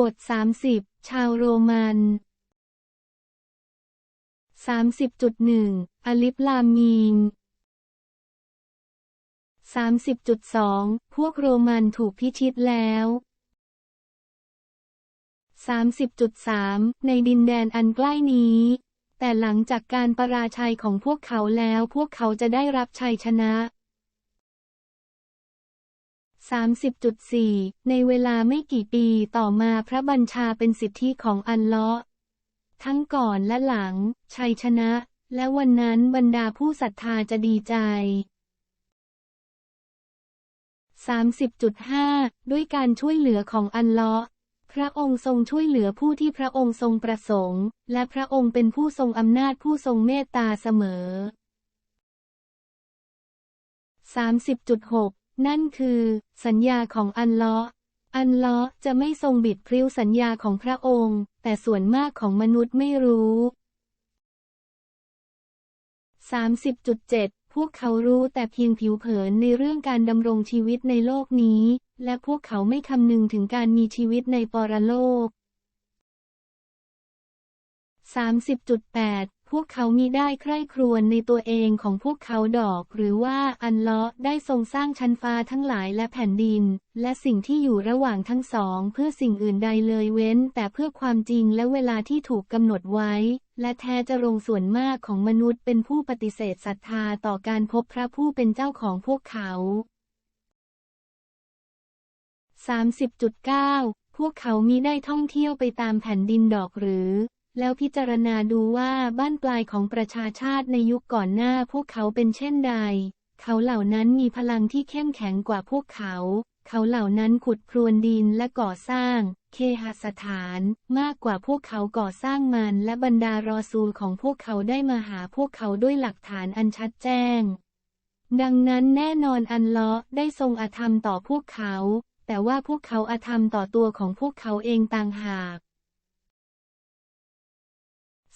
บท 30 ชาวโรมัน 30.1 อลิฟลามีน 30.2 พวกโรมันถูกพิชิตแล้ว 30.3 ในดินแดนอันใกล้นี้ แต่หลังจากการประราชัยของพวกเขาแล้วพวกเขาจะได้รับชัยชนะ 30.4 ในเวลาไม่กี่ปีต่อมาพระบัญชาเป็นสิทธิของอันเลาะทั้งก่อนและหลัง ชัยชนะ และวันนั้นบรรดาผู้ศรัทธาจะดีใจ 30.5 ด้วยการช่วยเหลือของอันเลาะพระองค์ทรงช่วยเหลือผู้ที่พระองค์ทรงประสงค์ และพระองค์เป็นผู้ทรงอำนาจผู้ทรงเมตตาเสมอ 30.6 นั่นคือ สัญญาของอันเลาะอันเลาะจะไม่ทรงบิดพริ้วสัญญาของพระองค์ แต่ส่วนมากของมนุษย์ไม่รู้ 30.7 พวกเขารู้แต่เพียงผิวเผินในเรื่องการดำรงชีวิตในโลกนี้ และพวกเขาไม่คำนึงถึงการมีชีวิตในปรโลก 30.8 พวกเขามีได้ใคร่ครวญในตัวเองของพวกเขาดอก หรือว่าอันเลาะได้ทรงสร้างชั้นฟ้าทั้งหลายและแผ่นดิน และสิ่งที่อยู่ระหว่างทั้งสอง เพื่อสิ่งอื่นใดเลยเว้น แต่เพื่อความจริงและเวลาที่ถูกกำหนดไว้ และแท้จะรงส่วนมากของมนุษย์เป็นผู้ปฏิเสธศรัทธาต่อการพบพระผู้เป็นเจ้าของพวกเขา 30.9 พวกเขามีได้ท่องเที่ยวไปตามแผ่นดินดอกหรือ แล้วพิจารณาดูว่าบ้านปลายของประชาชาติในยุคก่อนหน้าพวกเขาเป็นเช่นใด เขาเหล่านั้นมีพลังที่เข้มแข็งกว่าพวกเขา เขาเหล่านั้นขุดพรวนดินและก่อสร้าง เคหสถานมากกว่าพวกเขาก่อสร้างมันและบรรดารอซูลของพวกเขาได้มาหาพวกเขาด้วยหลักฐานอันชัดแจ้ง ดังนั้นแน่นอนอันเลาะได้ทรงอธรรมต่อพวกเขา แต่ว่าพวกเขาอธรรมต่อตัวของพวกเขาเองต่างหาก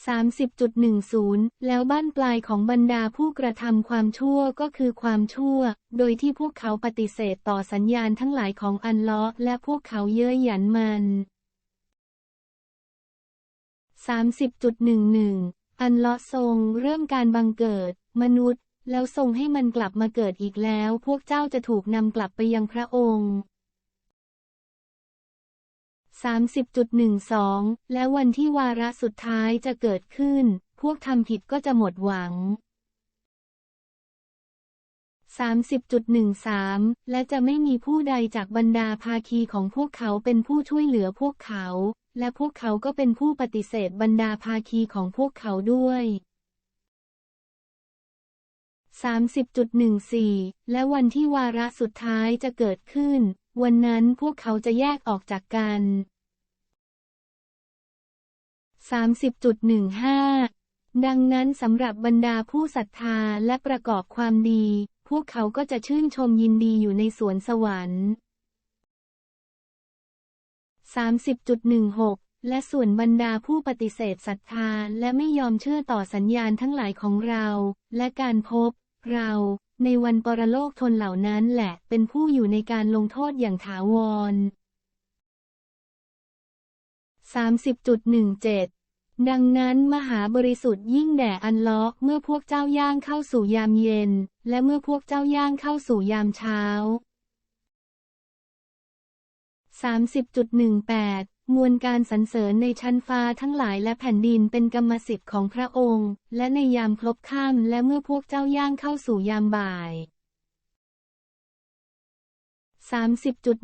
30.10 แล้วบ้านปลายของบรรดาผู้กระทำความชั่วก็คือความชั่ว โดยที่พวกเขาปฏิเสธต่อสัญญาณทั้งหลายของอันเลาะและพวกเขาเย้ยหยันมัน 30.11 อันเลาะทรงเริ่มการบังเกิด มนุษย์ แล้วทรงให้มันกลับมาเกิดอีกแล้ว พวกเจ้าจะถูกนำกลับไปยังพระองค์ 30.12 และวันที่วาระสุดท้ายจะเกิดขึ้น พวกทำผิดก็จะหมดหวัง 30.13 และจะไม่มีผู้ใดจากบรรดาภาคีของพวกเขาเป็นผู้ช่วยเหลือพวกเขา และพวกเขาก็เป็นผู้ปฏิเสธบรรดาภาคีของพวกเขาด้วย 30.14 และวันที่วาระสุดท้ายจะเกิดขึ้น วันนั้นพวกเขาจะแยกออกจากกัน 30.15 ดังนั้นสำหรับบรรดาผู้ศรัทธาและประกอบความดี พวกเขาก็จะชื่นชมยินดีอยู่ในสวนสวรรค์ 30.16และส่วนบรรดาผู้ปฏิเสธศรัทธาและไม่ยอมเชื่อต่อสัญญาณทั้งหลายของเรา และการพบ เรา ในวันปรโลกทนเหล่านั้นแหละ เป็นผู้อยู่ในการลงโทษอย่างถาวร 30.17 ดังนั้นมหาบริสุทธิ์ยิ่งแด่อันเลาะเมื่อพวกเจ้าย่างเข้าสู่ยามเย็น และเมื่อพวกเจ้าย่างเข้าสู่ยามเช้า 30.18 มวลการสรรเสริญในชั้นฟ้าทั้งหลายและแผ่นดินเป็นกรรมสิทธิ์ของพระองค์ และในยามพลบค่ำและเมื่อพวกเจ้าย่างเข้าสู่ยามบ่าย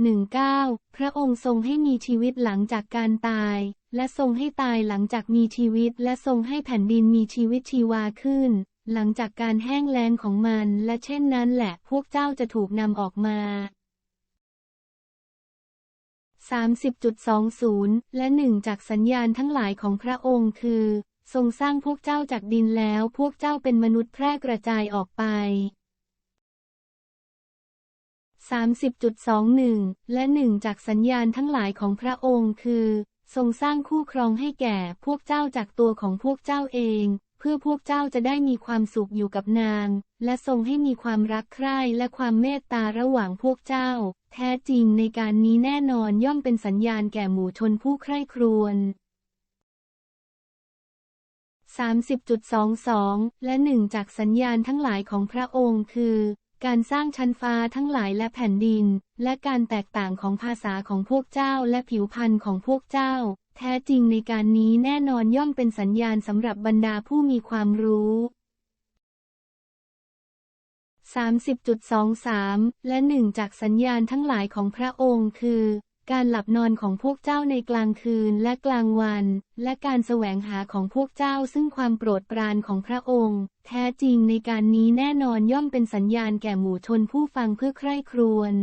30.19 พระองค์ทรงให้มีชีวิตหลังจากการตาย และทรงให้ตายหลังจากมีชีวิต และทรงให้แผ่นดินมีชีวิตชีวาขึ้น หลังจากการแห้งแล้งของมัน และเช่นนั้นแหละพวกเจ้าจะถูกนำออกมา 30.20 และหนึ่งจากสัญญาณทั้งหลายของพระองค์คือ ทรงสร้างพวกเจ้าจากดินแล้วพวกเจ้าเป็นมนุษย์แพร่กระจายออกไป 30.21 และหนึ่งจากสัญญาณทั้งหลายของพระองค์คือ ทรงสร้างคู่ครองให้แก่พวกเจ้าจากตัวของพวกเจ้าเอง เพื่อพวกเจ้าจะได้มีความสุขอยู่กับนาง และทรงให้มีความรักใคร่และความเมตตาระหว่างพวกเจ้า แท้จริงในการนี้แน่นอนย่อมเป็นสัญญาณแก่หมู่ชนผู้ใคร่ครวญ30.22 และหนึ่งจากสัญญาณทั้งหลายของพระองค์คือ การสร้างชั้นฟ้าทั้งหลายและแผ่นดิน และการแตกต่างของภาษาของพวกเจ้าและผิวพรรณของพวกเจ้า แท้จริงในการนี้แน่นอนย่อมเป็นสัญญาณสำหรับบรรดาผู้มีความรู้ 30.23 และหนึ่งจากสัญญาณทั้งหลายของพระองค์คือ การหลับนอนของพวกเจ้าในกลางคืนและกลางวัน และการแสวงหาของพวกเจ้าซึ่งความโปรดปรานของพระองค์ แท้จริงในการนี้แน่นอนย่อมเป็นสัญญาณแก่หมู่ชนผู้ฟังเพื่อใคร่ครวญ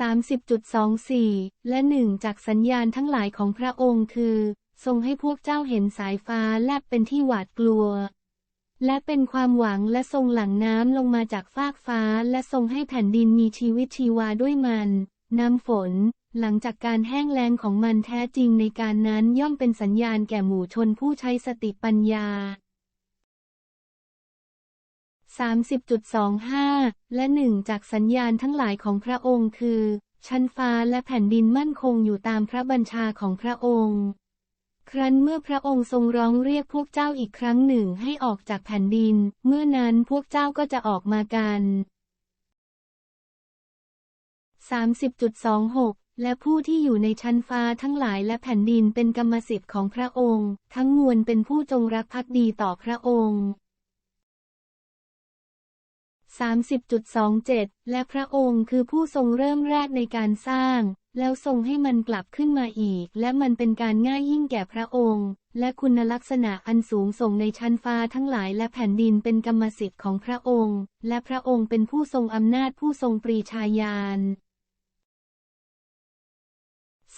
30.24 และหนึ่งจากสัญญาณทั้งหลายของพระองค์คือ ทรงให้พวกเจ้าเห็นสายฟ้าแลบเป็นที่หวาดกลัว และเป็นความหวังและทรงหลั่งน้ำลงมาจากฟากฟ้า และทรงให้แผ่นดินมีชีวิตชีวาด้วยมัน น้ำฝน หลังจากการแห้งแล้งของมันแท้จริงในการนั้นย่อมเป็นสัญญาณแก่หมู่ชนผู้ใช้สติปัญญา 30.25 และหนึ่งจากสัญญาณทั้งหลายของพระองค์คือ ชั้นฟ้าและแผ่นดินมั่นคงอยู่ตามพระบัญชาของพระองค์ ครั้นเมื่อพระองค์ทรงร้องเรียกพวกเจ้าอีกครั้งหนึ่งให้ออกจากแผ่นดิน เมื่อนั้นพวกเจ้าก็จะออกมากัน 30.26และผู้ที่อยู่ในชั้นฟ้าทั้งหลายและแผ่นดินเป็นกรรมสิทธิ์ของพระองค์ ทั้งมวลเป็นผู้จงรักภักดีต่อพระองค์ 30.27 และพระองค์คือผู้ทรงเริ่มแรกในการสร้าง แล้วทรงให้มันกลับขึ้นมาอีก และมันเป็นการง่ายยิ่งแก่พระองค์ และคุณลักษณะอันสูงส่งในชั้นฟ้าทั้งหลายและแผ่นดินเป็นกรรมสิทธิ์ของพระองค์ และพระองค์เป็นผู้ทรงอำนาจผู้ทรงปรีชาญาณ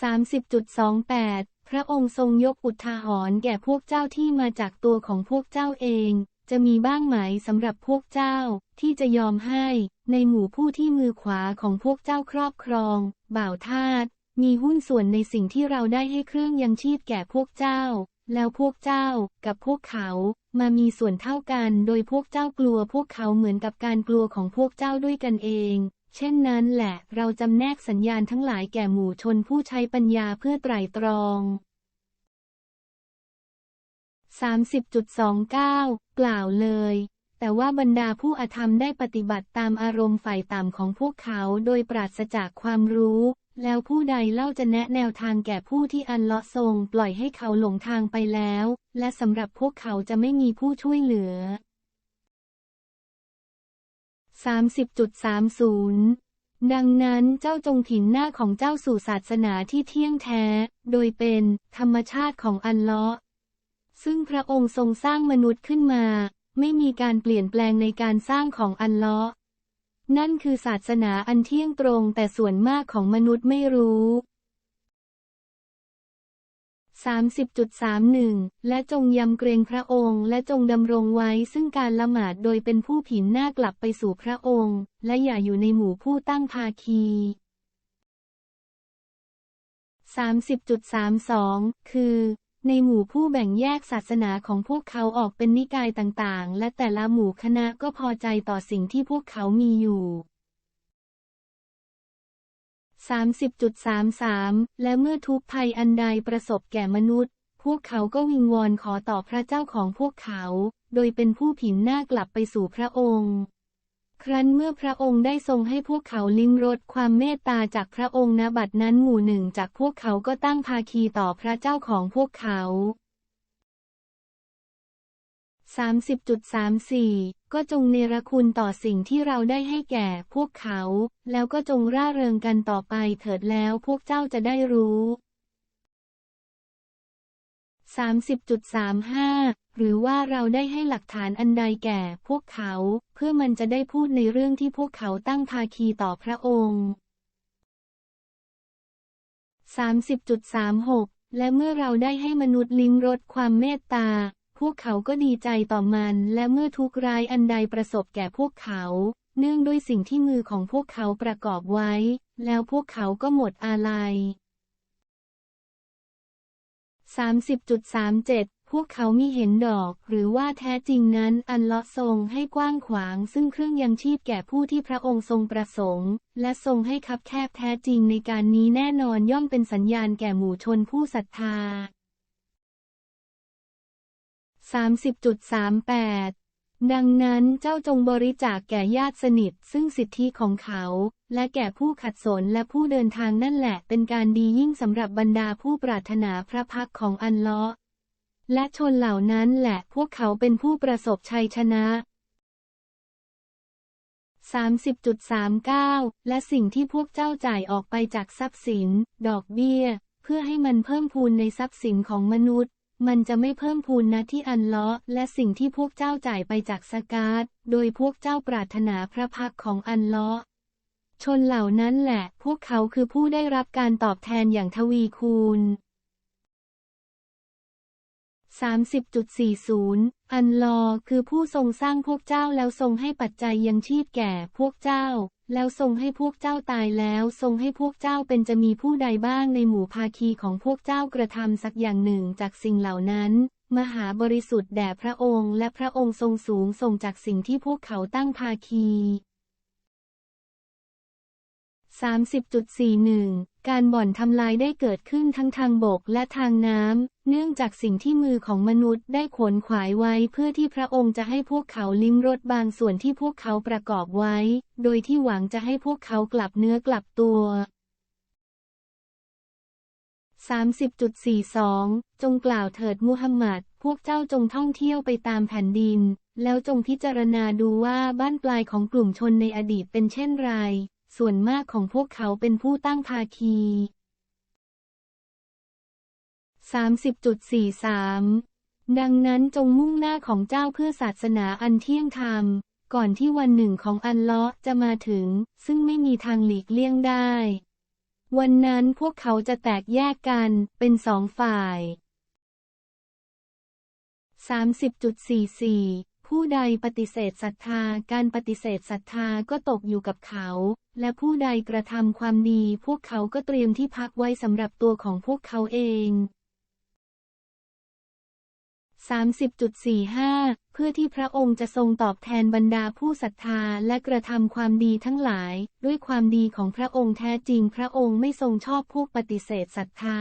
30.28 พระองค์ทรงยกอุทาหรณ์แก่พวกเจ้าที่มาจากตัวของพวกเจ้าเอง จะมีบ้างไหมสำหรับพวกเจ้าที่จะยอมให้ ในหมู่ผู้ที่มือขวาของพวกเจ้าครอบครอง บ่าวทาสมีหุ้นส่วนในสิ่งที่เราได้ให้เครื่องยังชีพแก่พวกเจ้า แล้วพวกเจ้ากับพวกเขามามีส่วนเท่ากัน โดยพวกเจ้ากลัวพวกเขาเหมือนกับการกลัวของพวกเจ้าด้วยกันเอง เช่นนั้นแหละ เราจำแนกสัญญาณทั้งหลายแก่หมู่ชนผู้ใช้ปัญญาเพื่อไตร่ตรอง 30.29 กล่าวเลย แต่ว่าบรรดาผู้อธรรมได้ปฏิบัติตามอารมณ์ฝ่ายต่ำของพวกเขาโดยปราศจากความรู้ แล้วผู้ใดเล่าจะแนะแนวทางแก่ผู้ที่อันเลาะทรงปล่อยให้เขาหลงทางไปแล้ว และสำหรับพวกเขาจะไม่มีผู้ช่วยเหลือ 30.30ดังนั้นเจ้าจงถินหน้าของเจ้าสู่ศาสนาที่เที่ยงแท้ โดยเป็นธรรมชาติของอันเลาะห์ ซึ่งพระองค์ทรงสร้างมนุษย์ขึ้นมา ไม่มีการเปลี่ยนแปลงในการสร้างของอันเลาะห์นั่นคือศาสนาอันเที่ยงตรงแต่ส่วนมากของมนุษย์ไม่รู้ 30.31 และจงยำเกรงพระองค์ และจงดำรงไว้ซึ่งการละหมาดโดยเป็นผู้ผินหน้ากลับไปสู่พระองค์ และอย่าอยู่ในหมู่ผู้ตั้งภาคี 30.32 คือ ในหมู่ผู้แบ่งแยกศาสนาของพวกเขาออกเป็นนิกายต่างๆ และแต่ละหมู่คณะก็พอใจต่อสิ่งที่พวกเขามีอยู่ 30.33 และเมื่อทุกภัยอันใดประสบแก่มนุษย์ พวกเขาก็วิงวอนขอต่อพระเจ้าของพวกเขา โดยเป็นผู้ผินหน้ากลับไปสู่พระองค์ ครั้นเมื่อพระองค์ได้ทรงให้พวกเขาลิ้มรสความเมตตาจากพระองค์ณบัดนั้นหมู่หนึ่งจากพวกเขาก็ตั้งภาคีต่อพระเจ้าของพวกเขา 30.34 ก็จงเนรคุณต่อสิ่งที่เราได้ให้แก่พวกเขา แล้วก็จงร่าเริงกันต่อไปเถิดแล้วพวกเจ้าจะได้รู้ 30.35 หรือว่าเราได้ให้หลักฐานอันใดแก่พวกเขา เพื่อมันจะได้พูดในเรื่องที่พวกเขาตั้งภาคีต่อพระองค์ 30.36 และเมื่อเราได้ให้มนุษย์ลิ้มรสความเมตตา พวกเขาก็ดีใจต่อมัน และเมื่อทุกข์ร้ายอันใดประสบแก่พวกเขา เนื่องด้วยสิ่งที่มือของพวกเขาประกอบไว้ แล้วพวกเขาก็หมดอาลัย 30.37วกเขามิเห็นดอก หรือว่าแท้จริงนั้นอันเลาะทรงให้กว้างขวาง ซึ่งเครื่องยังชีพแก่ผู้ที่พระองค์ทรงประสงค์ และทรงให้คับแคบแท้จริงในการนี้แน่นอนย่อมเป็นสัญญาณแก่หมู่ชนผู้ศรัทธา 30.38 ดังนั้นเจ้าจงบริจาคแก่ญาติสนิท ซึ่งสิทธิของเขา และแก่ผู้ขัดสนและผู้เดินทางนั่นแหละ เป็นการดียิ่งสำหรับบรรดาผู้ปรารถนาพระพักของอันเลาะและชนเหล่านั้นแหละพวกเขาเป็นผู้ประสบชัยชนะ 30.39 และสิ่งที่พวกเจ้าจ่ายออกไปจากทรัพย์สิน ดอกเบี้ย เพื่อให้มันเพิ่มพูนในทรัพย์สินของมนุษย์ มันจะไม่เพิ่มพูนนะที่อันเลาะและสิ่งที่พวกเจ้าจ่ายไปจากสกาดโดยพวกเจ้าปรารถนาพระพักของอันเลาะ ชนเหล่านั้นแหละ พวกเขาคือผู้ได้รับการตอบแทนอย่างทวีคูณ 30.40 อันลอคือผู้ทรงสร้างพวกเจ้าแล้วทรงให้ปัจจัยยังชีพแก่พวกเจ้า แล้วทรงให้พวกเจ้าตายแล้ว ทรงให้พวกเจ้าเป็นจะมีผู้ใดบ้างในหมู่ภาคีของพวกเจ้ากระทำสักอย่างหนึ่งจากสิ่งเหล่านั้น มหาบริสุทธิ์แด่พระองค์ และพระองค์ทรงสูงส่งจากสิ่งที่พวกเขาตั้งภาคี 30.41 การบ่อนทำลายได้เกิดขึ้นทั้งทางบกและทางน้ำ เนื่องจากสิ่งที่มือของมนุษย์ได้ขนขวายไว้เพื่อที่พระองค์จะให้พวกเขาลิ้มรสบางส่วนที่พวกเขาประกอบไว้ โดยที่หวังจะให้พวกเขากลับเนื้อกลับตัว 30.42 จงกล่าวเถิดมุฮัมมัด พวกเจ้าจงท่องเที่ยวไปตามแผ่นดิน แล้วจงพิจารณาดูว่าบ้านปลายของกลุ่มชนในอดีตเป็นเช่นไร ส่วนมากของพวกเขาเป็นผู้ตั้งภาคี 30.43 ดังนั้นจงมุ่งหน้าของเจ้าเพื่อศาสนาอันเที่ยงธรรม ก่อนที่วันหนึ่งของอันเลาะจะมาถึง ซึ่งไม่มีทางหลีกเลี่ยงได้ วันนั้นพวกเขาจะแตกแยกกันเป็นสองฝ่าย 30.44 ผู้ใดปฏิเสธศรัทธาการปฏิเสธศรัทธาก็ตกอยู่กับเขา และผู้ใดกระทำความดีพวกเขาก็เตรียมที่พักไว้สำหรับตัวของพวกเขาเอง 30.45 เพื่อที่พระองค์จะทรงตอบแทนบรรดาผู้ศรัทธาและกระทำความดีทั้งหลาย ด้วยความดีของพระองค์แท้จริงพระองค์ไม่ทรงชอบพวกปฏิเสธศรัทธา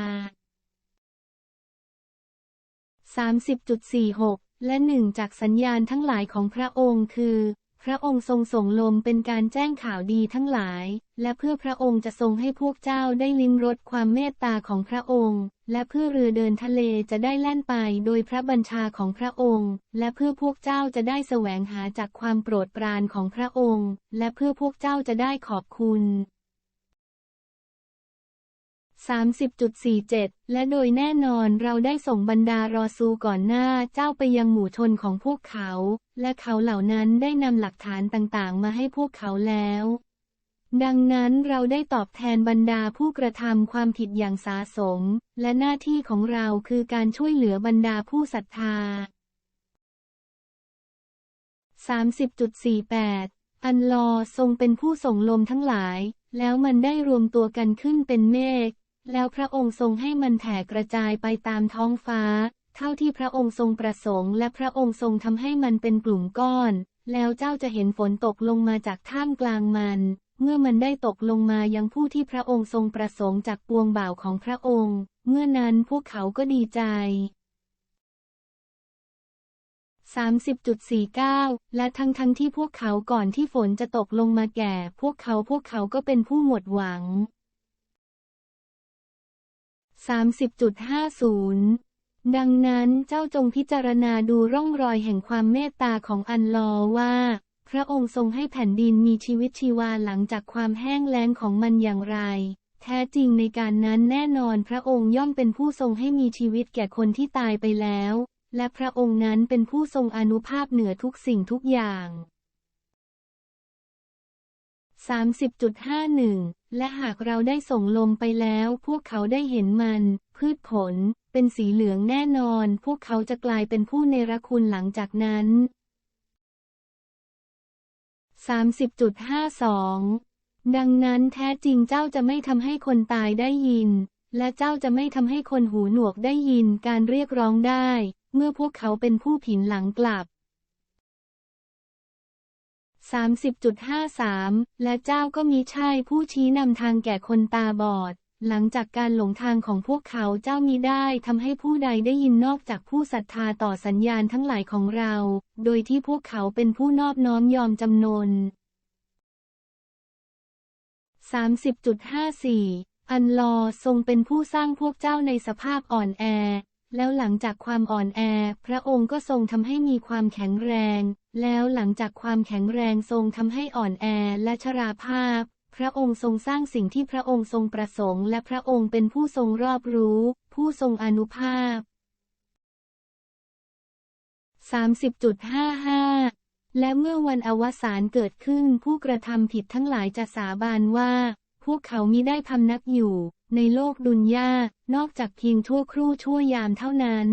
30.46 และหนึ่งจากสัญญาณทั้งหลายของพระองค์คือ พระองค์ทรงส่งลมเป็นการแจ้งข่าวดีทั้งหลาย และเพื่อพระองค์จะทรงให้พวกเจ้าได้ลิ้มรสความเมตตาของพระองค์ และเพื่อเรือเดินทะเลจะได้แล่นไปโดยพระบัญชาของพระองค์ และเพื่อพวกเจ้าจะได้แสวงหาจากความโปรดปรานของพระองค์ และเพื่อพวกเจ้าจะได้ขอบคุณ 30.47 และโดยแน่นอนเราได้ส่งบรรดารอซูก่อนหน้าเจ้าไปยังหมู่ชนของพวกเขา และเขาเหล่านั้นได้นำหลักฐานต่างๆ มาให้พวกเขาแล้ว ดังนั้นเราได้ตอบแทนบรรดาผู้กระทำความผิดอย่างสาสม และหน้าที่ของเราคือการช่วยเหลือบรรดาผู้ศรัทธา 30.48อันลอทรงเป็นผู้ส่งลมทั้งหลาย แล้วมันได้รวมตัวกันขึ้นเป็นเมฆ แล้วพระองค์ทรงให้มันแผ่กระจายไปตามท้องฟ้า เท่าที่พระองค์ทรงประสงค์ และพระองค์ทรงทำให้มันเป็นกลุ่มก้อน แล้วเจ้าจะเห็นฝนตกลงมาจากท่ามกลางมัน เมื่อมันได้ตกลงมายังผู้ที่พระองค์ทรงประสงค์จากปวงบ่าวของพระองค์ เมื่อนั้นพวกเขาก็ดีใจ 30.49 และทั้งทั้งที่พวกเขาก่อนที่ฝนจะตกลงมาแก่ พวกเขาพวกเขาก็เป็นผู้หมดหวัง 30.50 ดังนั้นเจ้าจงพิจารณาดูร่องรอยแห่งความเมตตาของอันลอว่า พระองค์ทรงให้แผ่นดินมีชีวิตชีวาหลังจากความแห้งแล้งของมันอย่างไร แท้จริงในการนั้นแน่นอนพระองค์ย่อมเป็นผู้ทรงให้มีชีวิตแก่คนที่ตายไปแล้ว และพระองค์นั้นเป็นผู้ทรงอนุภาพเหนือทุกสิ่งทุกอย่าง 30.51 และหากเราได้ส่งลมไปแล้ว พวกเขาได้เห็นมัน พืชผล เป็นสีเหลืองแน่นอน พวกเขาจะกลายเป็นผู้เนรคุณหลังจากนั้น 30.52 ดังนั้นแท้จริงเจ้าจะไม่ทำให้คนตายได้ยิน และเจ้าจะไม่ทำให้คนหูหนวกได้ยินการเรียกร้องได้ เมื่อพวกเขาเป็นผู้ผินหลังกลับ 30.53 และเจ้าก็มีใช่ผู้ชี้นำทางแก่คนตาบอด หลังจากการหลงทางของพวกเขาเจ้ามีได้ทำให้ผู้ใดได้ยินนอกจากผู้ศรัทธาต่อสัญญาณทั้งหลายของเรา โดยที่พวกเขาเป็นผู้นอบน้อมยอมจำนน 30.54 อันลอทรงเป็นผู้สร้างพวกเจ้าในสภาพอ่อนแอ แล้วหลังจากความอ่อนแอ พระองค์ก็ทรงทำให้มีความแข็งแรง แล้วหลังจากความแข็งแรงทรงทำให้อ่อนแอและชราภาพ พระองค์ทรงสร้างสิ่งที่พระองค์ทรงประสงค์ และพระองค์เป็นผู้ทรงรอบรู้ ผู้ทรงอนุภาพ 30.55 และเมื่อวันอวสานเกิดขึ้นผู้กระทำผิดทั้งหลายจะสาบานว่า พวกเขามิได้พำนักอยู่ ในโลกดุนยานอกจากเพียงชั่วครู่ชั่วยามเท่านั้น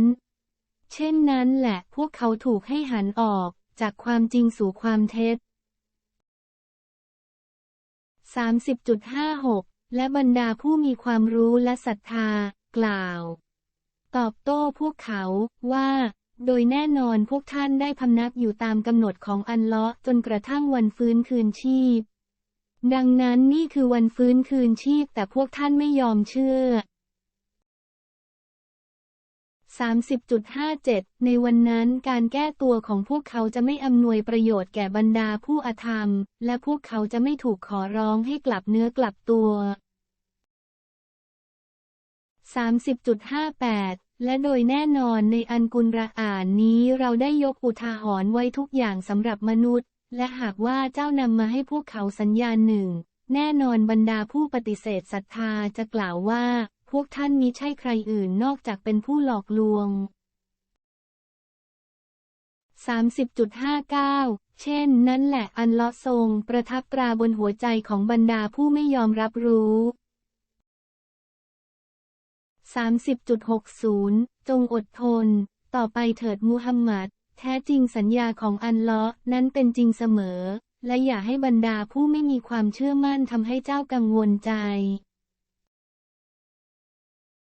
เช่นนั้นแหละพวกเขาถูกให้หันออกจากความจริงสู่ความเท็จ 30.56 และบรรดาผู้มีความรู้และศรัทธา กล่าว ตอบโต้พวกเขาว่า โดยแน่นอนพวกท่านได้พำนักอยู่ตามกำหนดของอันเลาะจนกระทั่งวันฟื้นคืนชีพ ดังนั้นนี่คือวันฟื้นคืนชีพแต่พวกท่านไม่ยอมเชื่อ 30.57 ในวันนั้นการแก้ตัวของพวกเขาจะไม่อำนวยประโยชน์แก่บรรดาผู้อธรรม และพวกเขาจะไม่ถูกขอร้องให้กลับเนื้อกลับตัว 30.58และโดยแน่นอนในอันกุลระอ่านนี้เราได้ยกอุทาหรณ์ไว้ทุกอย่างสำหรับมนุษย์ และหากว่าเจ้านำมาให้พวกเขาสัญญาณหนึ่ง แน่นอนบรรดาผู้ปฏิเสธศรัทธาจะกล่าวว่า พวกท่านมิใช่ใครอื่นนอกจากเป็นผู้หลอกลวง 30.59 เช่นนั้นแหละอันเลาะทรงประทับตราบนหัวใจของบรรดาผู้ไม่ยอมรับรู้ 30.60 จงอดทน ต่อไปเถิดมูฮัมหมัด แท้จริงสัญญาของอันเลาะนั้นเป็นจริงเสมอ และอย่าให้บรรดาผู้ไม่มีความเชื่อมั่นทำให้เจ้ากังวลใจ